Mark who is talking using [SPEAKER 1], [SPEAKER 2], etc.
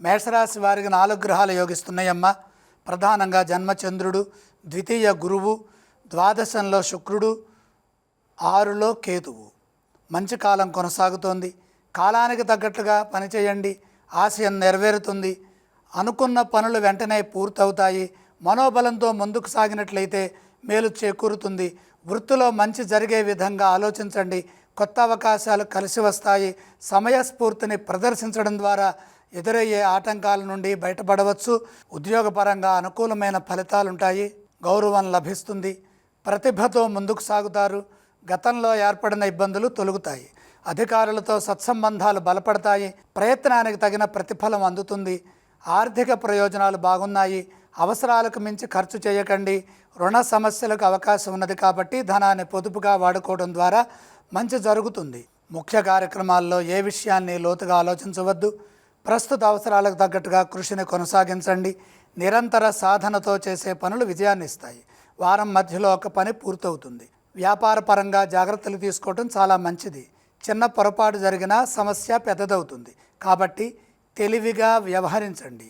[SPEAKER 1] మేషరాశి వారికి నాలుగు గ్రహాలు యోగిస్తున్నాయమ్మా. ప్రధానంగా జన్మచంద్రుడు ద్వితీయ గురువు ద్వాదశంలో శుక్రుడు ఆరులో కేతువు. మంచి కాలం కొనసాగుతోంది. కాలానికి తగ్గట్టుగా పనిచేయండి. ఆశయం నెరవేరుతుంది. అనుకున్న పనులు వెంటనే పూర్తవుతాయి. మనోబలంతో ముందుకు సాగినట్లయితే మేలు చేకూరుతుంది. వృత్తిలో మంచి జరిగే విధంగా ఆలోచించండి. కొత్త అవకాశాలు కలిసి వస్తాయి. సమయస్ఫూర్తిని ప్రదర్శించడం ద్వారా ఎదురయ్యే ఆటంకాల నుండి బయటపడవచ్చు. ఉద్యోగపరంగా అనుకూలమైన ఫలితాలుంటాయి. గౌరవం లభిస్తుంది. ప్రతిభతో ముందుకు సాగుతారు. గతంలో ఏర్పడిన ఇబ్బందులు తొలుగుతాయి. అధికారులతో సత్సంబంధాలు బలపడతాయి. ప్రయత్నానికి తగిన ప్రతిఫలం అందుతుంది. ఆర్థిక ప్రయోజనాలు బాగున్నాయి. అవసరాలకు మించి ఖర్చు చేయకండి. రుణ సమస్యలకు అవకాశం ఉన్నది కాబట్టి ధనాన్ని పొదుపుగా వాడుకోవడం ద్వారా మంచి జరుగుతుంది. ముఖ్య కార్యక్రమాల్లో ఏ విషయాన్ని లోతుగా ఆలోచించవద్దు. ప్రస్తుత అవసరాలకు తగ్గట్టుగా కృషిని కొనసాగించండి. నిరంతర సాధనతో చేసే పనులు విజయాన్ని ఇస్తాయి. వారం మధ్యలో ఒక పని పూర్తవుతుంది. వ్యాపార పరంగా జాగ్రత్తలు తీసుకోవడం చాలా మంచిది. చిన్న పొరపాటు జరిగినా సమస్య పెద్దదవుతుంది. కాబట్టి తెలివిగా వ్యవహరించండి.